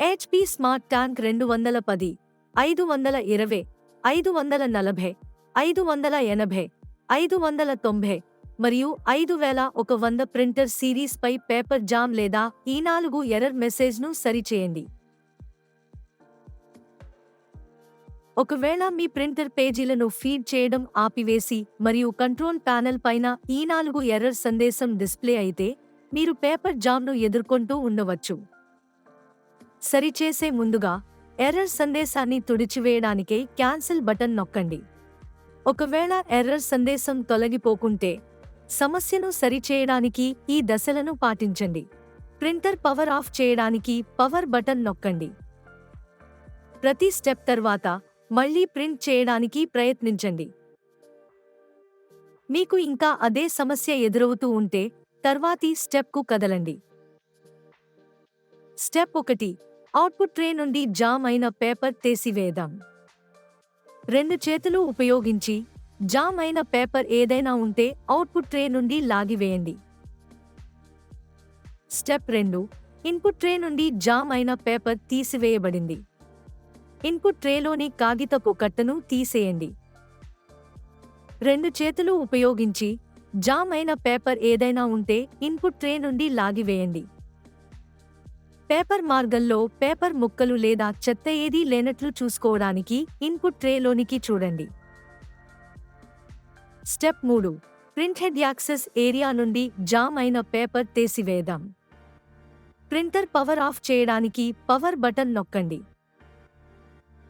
HP smart tank రెండు వందల పది ఐదు వందల ఇరవై ఐదు వందల నలభై ఐదు వందల ఎనభై ఐదు వందల తొంభై మరియు ఐదు వేల ఒక వంద ప్రింటర్ సిరీస్ పై పేపర్ జామ్ లేదా ఈ నాలుగు ఎర్రర్ మెసేజ్ను సరిచేయండి. ఒకవేళ మీ ప్రింటర్ పేజీలను ఫీడ్ చేయడం ఆపివేసి మరియు కంట్రోల్ ప్యానెల్ పైన ఈ నాలుగు ఎర్రర్ సందేశం డిస్ప్లే అయితే మీరు పేపర్ జామ్ను ఎదుర్కొంటూ ఉండవచ్చు. సరిచేసే ముందుగా ఎర్రర్ సందేశాన్ని తుడిచివేయడానికే క్యాన్సిల్ బటన్ నొక్కండి. ఒకవేళ ఎర్రర్ సందేశం తొలగిపోకుంటే సమస్యను సరిచేయడానికి ఈ దశలను పాటించండి. ప్రింటర్ పవర్ ఆఫ్ చేయడానికి పవర్ బటన్ నొక్కండి. ప్రతి స్టెప్ తర్వాత మళ్ళీ ప్రింట్ చేయడానికి ప్రయత్నించండి. మీకు ఇంకా అదే సమస్య ఎదురవుతూ ఉంటే తర్వాతి స్టెప్కు కదలండి. స్టెప్ ఒకటి అవుట్పుట్ ట్రే నుండి జామ్ అయిన పేపర్ తీసివేద్దాం. రెండు చేతులు ఉపయోగించి జామ్ అయిన పేపర్ ఏదైనా ఉంటే అవుట్పుట్ ట్రే నుండి లాగివేయండి స్టెప్ రెండు ఇన్పుట్ ట్రే నుండి జామ్ అయిన పేపర్ తీసివేయబడింది. ఇన్పుట్ ట్రేలోని కాగితపు కట్టను తీసేయండి. రెండు చేతులు ఉపయోగించి జామ్ అయిన పేపర్ ఏదైనా ఉంటే ఇన్పుట్ ట్రే నుండి లాగివేయండి పేపర్ మార్గంలో పేపర్ ముక్కలు లేదా చెత్త ఏదీ లేనట్లు చూసుకోవడానికి ఇన్పుట్ ట్రేలోనికి చూడండి. స్టెప్ మూడు. ప్రింట్ హెడ్ యాక్సెస్ ఏరియా నుండి జామ్ అయిన పేపర్ తీసివేద్దాం. ప్రింటర్ పవర్ ఆఫ్ చేయడానికి పవర్ బటన్ నొక్కండి.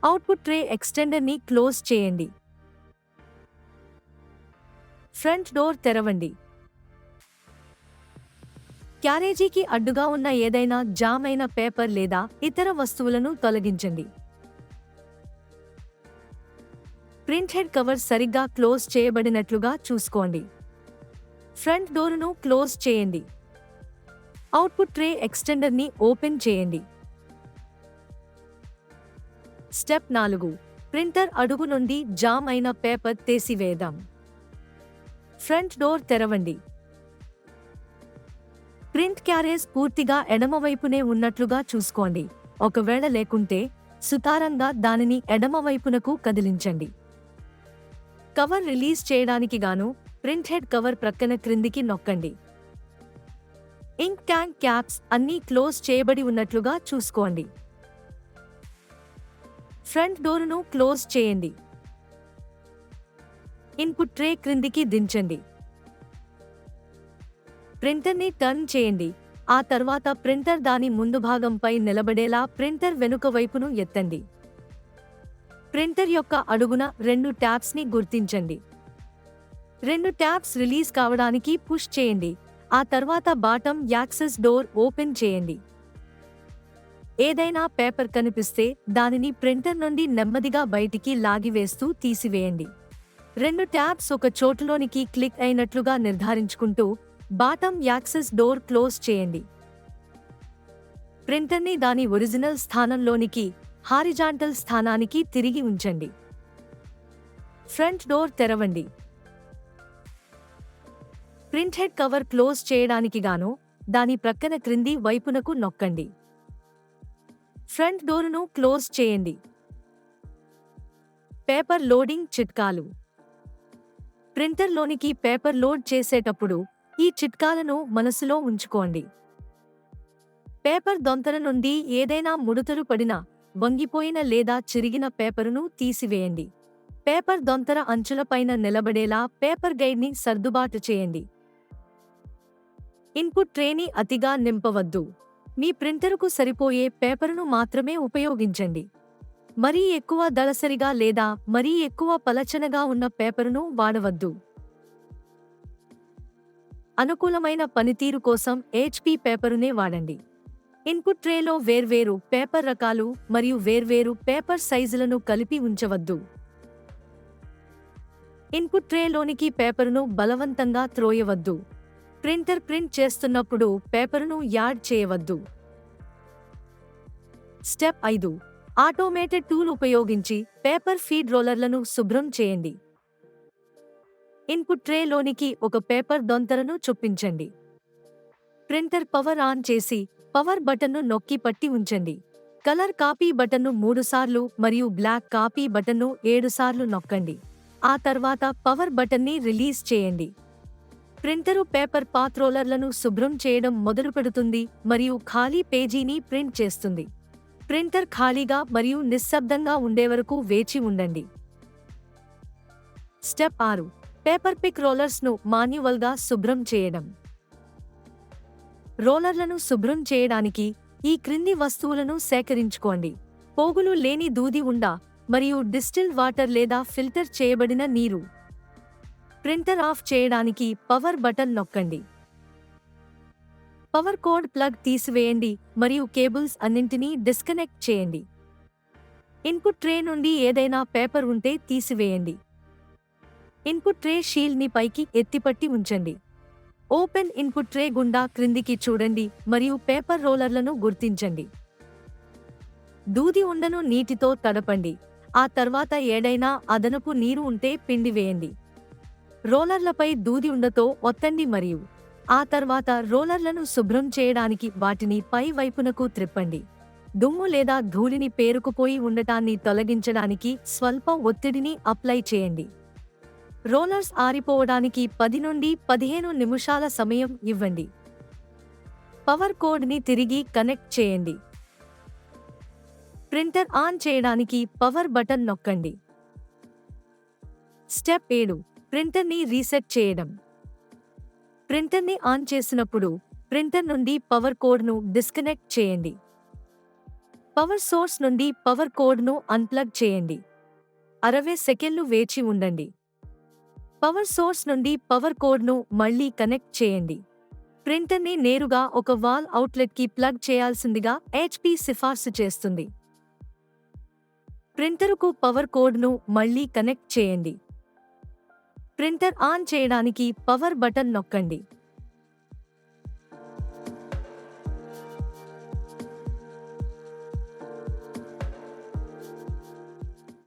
అవుట్పుట్ ట్రే ఎక్స్టెండర్ని క్లోజ్ చేయండి. ఫ్రంట్ డోర్ తెరవండి. క్యారేజీకి అడ్డుగా ఉన్న ఏదైనా జామ్ అయిన పేపర్ లేదా ఇతర వస్తువులను తొలగించండి. ప్రింట్ హెడ్ కవర్ సరిగ్గా క్లోజ్ చేయబడినట్లుగా చూసుకోండి. ఫ్రంట్ డోరును క్లోజ్ చేయండి. అవుట్పుట్ ట్రే ఎక్స్టెండర్ని ఓపెన్ చేయండి. స్టెప్ నాలుగు. ప్రింటర్ అడుగు నుండి జామ్ అయిన పేపర్ తీసివేద్దాం. ఫ్రంట్ డోర్ తెరవండి. ప్రింట్ క్యారేజ్ పూర్తిగా ఎడమవైపునే ఉన్నట్లుగా చూసుకోండి. ఒకవేళ లేకుంటే సుతారంగా దానిని ఎడమవైపునకు కదిలించండి. కవర్ రిలీజ్ చేయడానికి గాను ప్రింట్ హెడ్ కవర్ ప్రక్కన క్రిందికి నొక్కండి. ఇంక్ ట్యాంక్ క్యాప్స్ అన్నీ క్లోజ్ చేయబడి ఉన్నట్లుగా చూసుకోండి. ఫ్రంట్ డోరును క్లోజ్ చేయండి. ఇన్పుట్ ట్రే క్రిందికి దించండి. ప్రింటర్ని టర్న్ చేయండి. ఆ తర్వాత ప్రింటర్ దాని ముందు భాగంపై నిలబడేలా ప్రింటర్ వెనుక వైపును ఎత్తండి. ప్రింటర్ యొక్క అడుగున రెండు ట్యాబ్స్ని గుర్తించండి. రెండు ట్యాబ్స్ రిలీజ్ కావడానికి పుష్ చేయండి. ఆ తర్వాత బాటం యాక్సెస్ డోర్ ఓపెన్ చేయండి. ఏదైనా పేపర్ కనిపిస్తే దానిని ప్రింటర్ నుండి నెమ్మదిగా బయటికి లాగివేస్తూ తీసివేయండి. రెండు ట్యాబ్స్ ఒక చోటులోనికి క్లిక్ అయినట్లుగా నిర్ధారించుకుంటూ బాటమ్ యాక్సెస్ డోర్ క్లోజ్ చేయండి. ప్రింటర్ని దాని ఒరిజినల్ స్థానంలోనికి హారిజాంటల్ స్థానానికి తిరిగి ఉంచండి. ఫ్రంట్ డోర్ తెరవండి. ప్రింట్ హెడ్ కవర్ క్లోజ్ చేయడానికి గాను దాని ప్రక్కన క్రింది వైపునకు నొక్కండి. ఫ్రంట్ డోరును క్లోజ్ చేయండి. పేపర్ లోడింగ్ చిట్కాలు. ప్రింటర్లోనికి పేపర్ లోడ్ చేసేటప్పుడు ఈ చిట్కాలను మనసులో ఉంచుకోండి. పేపర్ దొంతర నుండి ఏదైనా ముడతలు పడిన వంగిపోయిన లేదా చిరిగిన పేపరును తీసివేయండి. పేపర్ దొంతర అంచులపైన నిలబడేలా పేపర్ గైడ్ని సర్దుబాటు చేయండి. ఇన్పుట్ ట్రేని అతిగా నింపవద్దు. మీ ప్రింటరుకు సరిపోయే పేపరును మాత్రమే ఉపయోగించండి. మరీ ఎక్కువ దళసరిగా లేదా మరీ ఎక్కువ పలచనగా ఉన్న పేపరును వాడవద్దు. అనుకూలమైన పనితీరు కోసం హెచ్పి పేపరునే వాడండి. ఇన్పుట్ ట్రేలో వేర్వేరు పేపర్ రకాలు మరియు వేర్వేరు పేపర్ సైజులను కలిపి ఉంచవద్దు. ఇన్పుట్ ట్రేలోనికి పేపరును బలవంతంగా త్రోయవద్దు. ప్రింటర్ ప్రింట్ చేస్తున్నప్పుడు పేపరును యాడ్ చేయవద్దు. స్టెప్ ఐదు. ఆటోమేటెడ్ టూల్ ఉపయోగించి పేపర్ ఫీడ్ రోలర్లను శుభ్రం చేయండి. ఇన్పుట్ ట్రేలోనికి ఒక పేపర్ దొంతరను చొప్పించండి. ప్రింటర్ పవర్ ఆన్ చేసి పవర్ బటన్ను నొక్కి పట్టి ఉంచండి. కలర్ కాపీ బటన్ను మూడుసార్లు మరియు బ్లాక్ కాపీ బటన్ను ఏడుసార్లు నొక్కండి. ఆ తర్వాత పవర్ బటన్ని రిలీజ్ చేయండి. ప్రింటరు పేపర్ పాత్రోలర్లను శుభ్రం చేయడం మొదలుపెడుతుంది మరియు ఖాళీ పేజీని ప్రింట్ చేస్తుంది. ప్రింటర్ ఖాళీగా మరియు నిశ్శబ్దంగా ఉండే వరకు వేచి ఉండండి. స్టెప్ ఆరు పేపర్ పిక్ రోలర్స్ను మాన్యువల్గా శుభ్రం చేయడం. రోలర్లను శుభ్రం చేయడానికి ఈ క్రింది వస్తువులను సేకరించుకోండి. పోగులు లేని దూది ఉండ మరియు డిస్టిల్ వాటర్ లేదా ఫిల్టర్ చేయబడిన నీరు. ప్రింటర్ ఆఫ్ చేయడానికి పవర్ బటన్ నొక్కండి. పవర్ కోడ్ ప్లగ్ తీసివేయండి మరియు కేబుల్స్ అన్నింటినీ డిస్కనెక్ట్ చేయండి. ఇన్పుట్ ట్రే నుండి ఏదైనా పేపర్ ఉంటే తీసివేయండి. ఇన్పుట్ ట్రే షీల్డ్ని పైకి ఎత్తిపట్టి ఉంచండి. ఓపెన్ ఇన్పుట్ ట్రే గుండా క్రిందికి చూడండి మరియు పేపర్ రోలర్లను గుర్తించండి. దూది ఉండను నీటితో తడపండి. ఆ తర్వాత ఏడైనా అదనపు నీరు ఉంటే పిండివేయండి రోలర్లపై దూది ఉండతో ఒత్తండి మరియు ఆ తర్వాత రోలర్లను శుభ్రం చేయడానికి వాటిని పై వైపునకు త్రిప్పండి. దుమ్ము లేదా ధూళిని పేరుకుపోయి ఉండటాన్ని తొలగించడానికి స్వల్ప ఒత్తిడిని అప్లై చేయండి. రోలర్స్ ఆరిపోవడానికి పది నుండి పదిహేను నిమిషాల సమయం ఇవ్వండి. పవర్ కోడ్ని తిరిగి కనెక్ట్ చేయండి. ప్రింటర్ ఆన్ చేయడానికి పవర్ బటన్ నొక్కండి. స్టెప్ ఏడు ప్రింటర్ని రీసెట్ చేయడం. ప్రింటర్ని ఆన్ చేసినప్పుడు ప్రింటర్ నుండి పవర్ కోడ్ను డిస్కనెక్ట్ చేయండి. పవర్ సోర్స్ నుండి పవర్ కోడ్ను అన్ప్లగ్ చేయండి. అరవై సెకండ్లు వేచి ఉండండి. పవర్ సోర్స్ నుండి పవర్ కోడ్ను మళ్ళీ కనెక్ట్ చేయండి. ప్రింటర్ని నేరుగా ఒక వాల్ అవుట్లెట్కి ప్లగ్ చేయాల్సిందిగా హెచ్పి సిఫార్సు చేస్తుంది. ప్రింటరుకు పవర్ కోడ్ను మళ్ళీ కనెక్ట్ చేయండి. ప్రింటర్ ఆన్ చేయడానికి పవర్ బటన్ నొక్కండి.